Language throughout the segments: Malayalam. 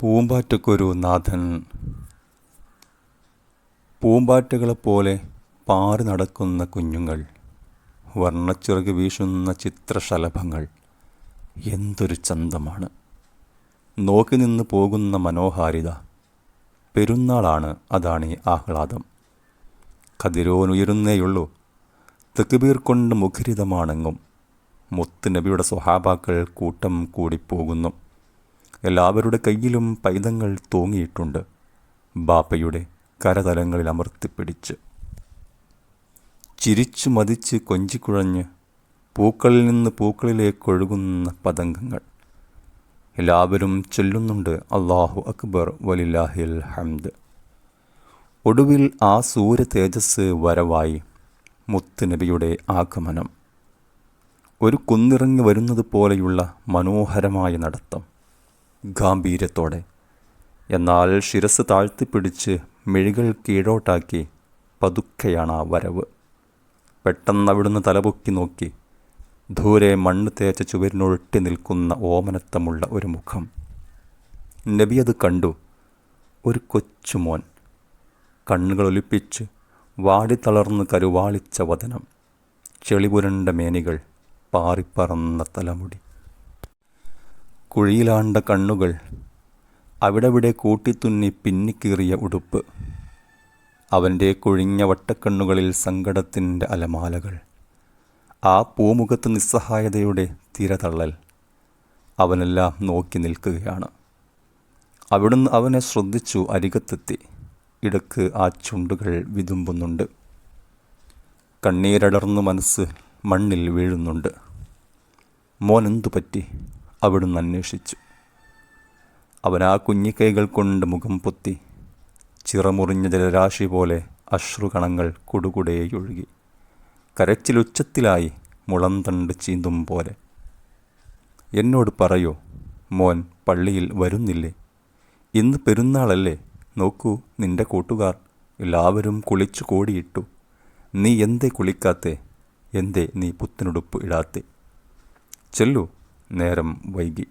പൂമ്പാറ്റക്കൊരു നാഥൻ. പൂമ്പാറ്റകളെപ്പോലെ പാറി നടക്കുന്ന കുഞ്ഞുങ്ങൾ വർണച്ചിറക് വീശുന്ന ചിത്രശലഭങ്ങൾ എന്തൊരു ചന്തമാണ്. നോക്കി നിന്ന് പോകുന്ന മനോഹാരിത പെരുന്നാളാണ് അതാണ് ഈ ആഹ്ലാദം. കതിരോനുയരുന്നേയുള്ളൂ തെക്കുബീർ കൊണ്ട് മുഖരിതമാണെങ്ങും. മുത്തുനബിയുടെ സ്വഹാബാക്കൾ കൂട്ടം കൂടിപ്പോകുന്നു. എല്ലാവരുടെ കയ്യിലും പൈതങ്ങൾ തൂങ്ങിയിട്ടുണ്ട്. ബാപ്പയുടെ കരതലങ്ങളിൽ അമർത്തിപ്പിടിച്ച് ചിരിച്ചു മതിച്ച് കൊഞ്ചിക്കുഴഞ്ഞ് പൂക്കളിൽ നിന്ന് പൂക്കളിലേക്ക് ഒഴുകുന്ന പതംഗങ്ങൾ എല്ലാവരും ചൊല്ലുന്നുണ്ട് അള്ളാഹു അക്ബർ വലില്ലാഹിൽ ഹംദ്. ഒടുവിൽ ആ സൂര്യ തേജസ് വരവായി മുത്തുനബിയുടെ ആഗമനം. ഒരു കുന്നിറങ്ങി വരുന്നത് പോലെയുള്ള മനോഹരമായ നടത്തം. ഗാംഭീര്യത്തോടെ. എന്നാൽ ശിരസ് താഴ്ത്തിപ്പിടിച്ച് മിഴികൾ കീഴോട്ടാക്കി പതുക്കെയാണ് ആ വരവ്. പെട്ടെന്ന് അവിടുന്ന് തലപൊക്കി നോക്കി. ദൂരെ മണ്ണ് തേച്ച ചുവരിനൊഴുട്ടി നിൽക്കുന്ന ഓമനത്തമുള്ള ഒരു മുഖം. നബി അത് കണ്ടു. ഒരു കൊച്ചുമോൻ. കണ്ണുകൾ ഒലിപ്പിച്ച് വാടിത്തളർന്ന് കരുവാളിച്ച വതനം. ചെളിപുരണ്ട മേനികൾ പാറിപ്പറന്ന തലമുടി. കുഴിയിലാണ്ട കണ്ണുകൾ അവിടെവിടെ കൂട്ടിത്തുന്നി പിന്നിക്കീറിയ ഉടുപ്പ്. അവന്റെ കുഴിഞ്ഞ വട്ടക്കണ്ണുകളിൽ സങ്കടത്തിന്റെ അലമാലകൾ. ആ പൂമുഖത്ത് നിസ്സഹായതയുടെ തിരതള്ളൽ. അവനെല്ലാം നോക്കി നിൽക്കുകയാണ്. അവിടുന്ന് അവനെ ശ്രദ്ധിച്ചു അരികത്തെത്തി. ഇടയ്ക്ക് ആ ചുണ്ടുകൾ വിതുമ്പുന്നുണ്ട്. കണ്ണീരടർന്നു മനസ്സ് മണ്ണിൽ വീഴുന്നുണ്ട്. മോനെന്തു പറ്റി അവിടുന്ന് അന്വേഷിച്ചു. അവൻ ആ കുഞ്ഞിക്കൈകൾ കൊണ്ട് മുഖം പൊത്തി ചിറമുറിഞ്ഞ ജലരാശി പോലെ അശ്രുകണങ്ങൾ കുടുകുടേയൊഴുകി. കരച്ചിലുച്ചത്തിലായി മുളന്തണ്ട് ചീന്തും പോലെ. എന്നോട് പറയോ മോൻ പള്ളിയിൽ വരുന്നില്ലേ? ഇന്ന് പെരുന്നാളല്ലേ? നോക്കൂ നിന്റെ കൂട്ടുകാർ എല്ലാവരും കുളിച്ചു കോടിയിട്ടു. നീ എന്തേ കുളിക്കാത്തെ? എന്തേ നീ പുത്തനുടുപ്പ് ഇടാത്തെ? ചെല്ലു നേരം വൈകി.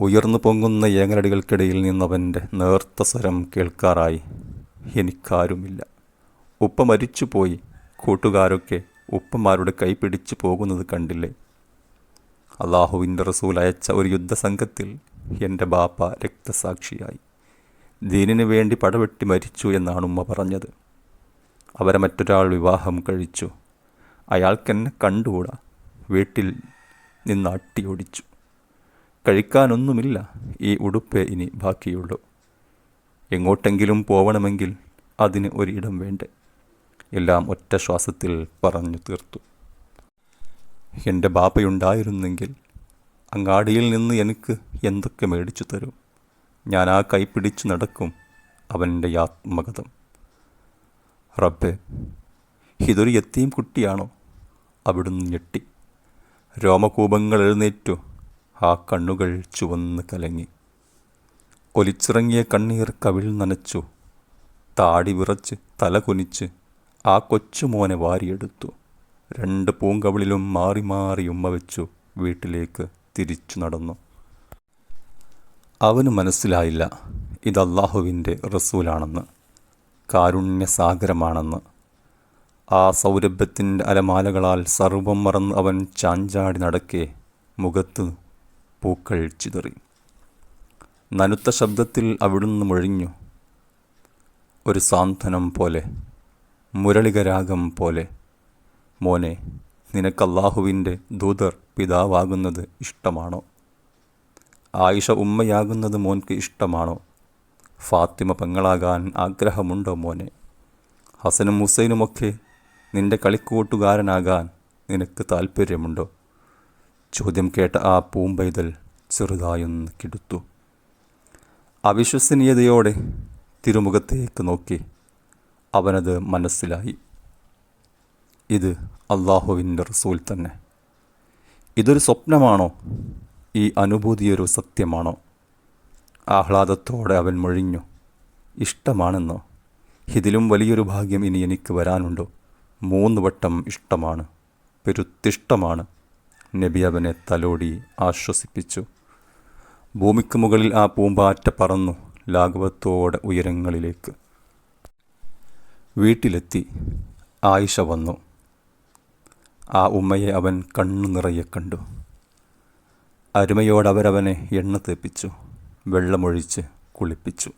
ഉയർന്നു പൊങ്ങുന്ന ഏങ്ങലടികൾക്കിടയിൽ നിന്നവന്റെ നേർത്ത സ്വരം കേൾക്കാറായി എനിക്കാരുമില്ല. ഉപ്പ മരിച്ചുപോയി. കൂട്ടുകാരൊക്കെ ഉപ്പമാരുടെ കൈ പിടിച്ചു പോകുന്നത് കണ്ടില്ലേ? അള്ളാഹുവിന്റെ റസൂൽ അയച്ച ഒരു യുദ്ധസംഘത്തിൽ എന്റെ ബാപ്പ രക്തസാക്ഷിയായി. ദീനിനു വേണ്ടി പടവെട്ടി മരിച്ചു എന്നാണ് ഉമ്മ പറഞ്ഞത്. അവരെ മറ്റൊരാൾ വിവാഹം കഴിച്ചു. അയാൾക്കെന്നെ കണ്ടുകൂടാ? വീട്ടിൽ നിന്ന് അട്ടിയൊടിച്ചു കഴിക്കാനൊന്നുമില്ല. ഈ ഉടുപ്പേ ഇനി ബാക്കിയുള്ളൂ. എങ്ങോട്ടെങ്കിലും പോവണമെങ്കിൽ അതിന് ഒരിടം വേണ്ടേ? എല്ലാം ഒറ്റ ശ്വാസത്തിൽ പറഞ്ഞു തീർത്തു. എന്റെ ബാപ്പയുണ്ടായിരുന്നെങ്കിൽ അങ്ങാടിയിൽ നിന്ന് എനിക്ക് എന്തൊക്കെ മേടിച്ചു തരും? ഞാൻ ആ കൈ പിടിച്ചു നടക്കും അവന്റെ ആത്മകഥം. റബ്ബെ ഇതൊരു എത്തിയും കുട്ടിയാണോ? അവിടുന്ന് ഞെട്ടി. രോമകൂപങ്ങൾ എഴുന്നേറ്റു. ആ കണ്ണുകൾ ചുവന്ന് കലങ്ങി. ഒലിച്ചിറങ്ങിയ കണ്ണീർ കവിൾ നനച്ചു. താടി വിറച്ച് തല കുനിച്ച് ആ കൊച്ചുമോനെ വാരിയെടുത്തു. രണ്ട് പൂങ്കവിളിലും മാറി മാറി ഉമ്മ വെച്ചു വീട്ടിലേക്ക് തിരിച്ചു നടന്നു. അവന് മനസ്സിലായില്ല ഇത് റസൂലാണെന്ന്. കാരുണ്യസാഗരമാണെന്ന്. ആ സൗരഭ്യത്തിന്റെ അലമാലകളാൽ സർവം മറന്ന് അവൻ ചാഞ്ചാടി നടക്കെ മുഖത്ത് പൂക്കൾ ചിതറി. നനുത്ത ശബ്ദത്തിൽ അവിടുന്ന് മുഴിഞ്ഞു. ഒരു സാന്ത്വനം പോലെ മുരളികരാഗം പോലെ മോനെ നിനക്കല്ലാഹുവിന്റെ ദൂതർ പിതാവാകുന്നത് ഇഷ്ടമാണോ? ആയിഷ ഉമ്മയാകുന്നത് മോൻക്ക് ഇഷ്ടമാണോ? ഫാത്തിമ പെങ്ങളാകാൻ ആഗ്രഹമുണ്ടോ മോനെ? ഹസനും ഹുസൈനുമൊക്കെ നിന്റെ കളിക്കൂട്ടുകാരനാകാൻ നിനക്ക് താൽപ്പര്യമുണ്ടോ? ചോദ്യം കേട്ട ആ പൂമ്പൈതൽ ചെറുതായൊന്ന് കിടുത്തു. അവിശ്വസനീയതയോടെ തിരുമുഖത്തേക്ക് നോക്കി. അവനത് മനസ്സിലായി. ഇത് അള്ളാഹുവിന്റെ റസൂൽ തന്നെ. ഇതൊരു സ്വപ്നമാണോ? ഈ അനുഭൂതിയൊരു സത്യമാണോ? ആഹ്ലാദത്തോടെ അവൻ മൊഴിഞ്ഞു. ഇഷ്ടമാണെന്നോ? ഇതിലും വലിയൊരു ഭാഗ്യം ഇനി എനിക്ക് വരാനുണ്ടോ? മൂന്ന് വട്ടം ഇഷ്ടമാണ്. പെരുത്തിഷ്ടമാണ്. നബി അവനെ തലോടി ആശ്വസിപ്പിച്ചു. ഭൂമിക്ക് മുകളിൽ ആ പൂമ്പാറ്റ പറന്നു ലാഘവത്തോടെ ഉയരങ്ങളിലേക്ക്. വീട്ടിലെത്തി ആയിഷ വന്നു. ആ ഉമ്മയെ അവൻ കണ്ണു നിറയെ കണ്ടു. അരുമയോടവരവനെ എണ്ണ തേപ്പിച്ചു വെള്ളമൊഴിച്ച് കുളിപ്പിച്ചു.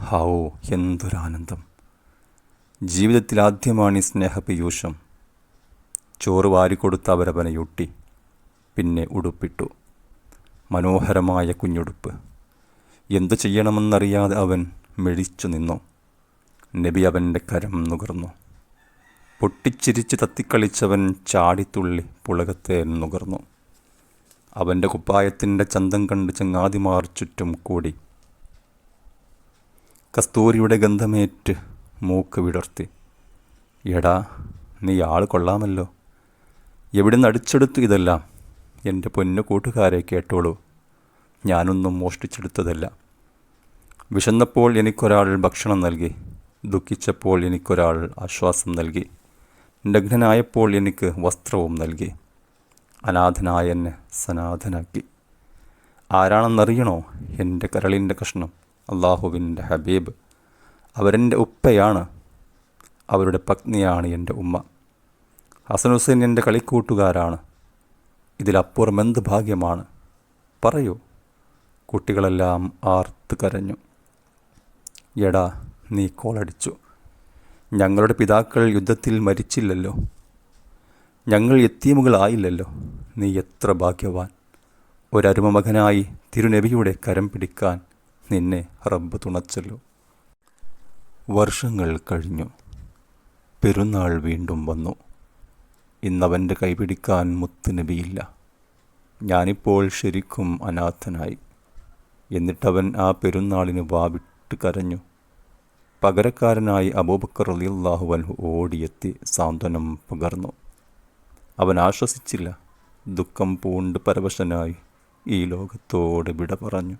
ഹാവോ എന്തൊരാനന്ദം. ജീവിതത്തിൽ ആദ്യമാണ് ഈ സ്നേഹപീയൂഷം ചോറ് വാരിക്കൊടുത്ത അവരവനെ യൊട്ടി പിന്നെ ഉടുപ്പിട്ടു. മനോഹരമായ കുഞ്ഞുടുപ്പ്. എന്തു ചെയ്യണമെന്നറിയാതെ അവൻ മെഴിച്ചു നിന്നു. നബി അവന്റെ കരം നുകർന്നു. പൊട്ടിച്ചിരിച്ച് തത്തിക്കളിച്ചവൻ ചാടിത്തുള്ളി പുളകത്തെ നുകർന്നു. അവന്റെ കുപ്പായത്തിന്റെ ചന്തം കണ്ട് ചങ്ങാതിമാർ ചുറ്റും കൂടി. കസ്തൂരിയുടെ ഗന്ധമേറ്റ് മൂക്ക് വിടർത്തി. എടാ നീ ആൾ കൊള്ളാമല്ലോ. എവിടുന്ന് അടിച്ചെടുത്തു ഇതെല്ലാം? എന്റെ പൊന്നു കൂട്ടുകാരെ കേട്ടോളൂ. ഞാനൊന്നും മോഷ്ടിച്ചെടുത്തതല്ല. വിശന്നപ്പോൾ എനിക്കൊരാൾ ഭക്ഷണം നൽകി. ദുഃഖിച്ചപ്പോൾ എനിക്കൊരാൾ ആശ്വാസം നൽകി. നഗ്നനായപ്പോൾ എനിക്ക് വസ്ത്രവും നൽകി. അനാഥനായ എന്നെ സനാഥനാക്കി ആരാണെന്നറിയണോ എന്റെ കരളിന്റെ കഷ്ണം? അള്ളാഹുവിന്റെ ഹബീബ്. അവരെന്റെ ഉപ്പയാണ്. അവരുടെ പത്നിയാണ് എന്റെ ഉമ്മ. ഹസൻ ഹുസൈൻ എന്റെ കളിക്കൂട്ടുകാരാണ്. ഇതിലപ്പുറം എന്ത് ഭാഗ്യമാണ്? പറയൂ. കുട്ടികളെല്ലാം ആർത്ത് കരഞ്ഞു. എടാ നീ കോളടിച്ചു. ഞങ്ങളുടെ പിതാക്കൾ യുദ്ധത്തിൽ മരിച്ചില്ലല്ലോ. ഞങ്ങൾ എത്തീമുകളായില്ലല്ലോ. നീ എത്ര ഭാഗ്യവാൻ. ഒരരുമ മകനായി തിരുനബിയുടെ കരം പിടിക്കാൻ നിന്നെ റബ്ബ് തുണച്ചല്ലോ. വർഷങ്ങൾ കഴിഞ്ഞു. പെരുന്നാൾ വീണ്ടും വന്നു. ഇന്നവന്റെ കൈപിടിക്കാൻ മുത്തുനബിയില്ല. ഞാനിപ്പോൾ ശരിക്കും അനാഥനായി. എന്നിട്ടവൻ ആ പെരുന്നാളിന് വാവിട്ട് കരഞ്ഞു. പകരക്കാരനായി അബൂബക്കർ അലിയല്ലാഹു അൻഹു ഓടിയെത്തി സാന്ത്വനം പകർന്നു. അവൻ ആശ്വസിച്ചില്ല. ദുഃഖം പൂണ്ട് പരവശനായി ഈ ലോകത്തോട് വിട പറഞ്ഞു.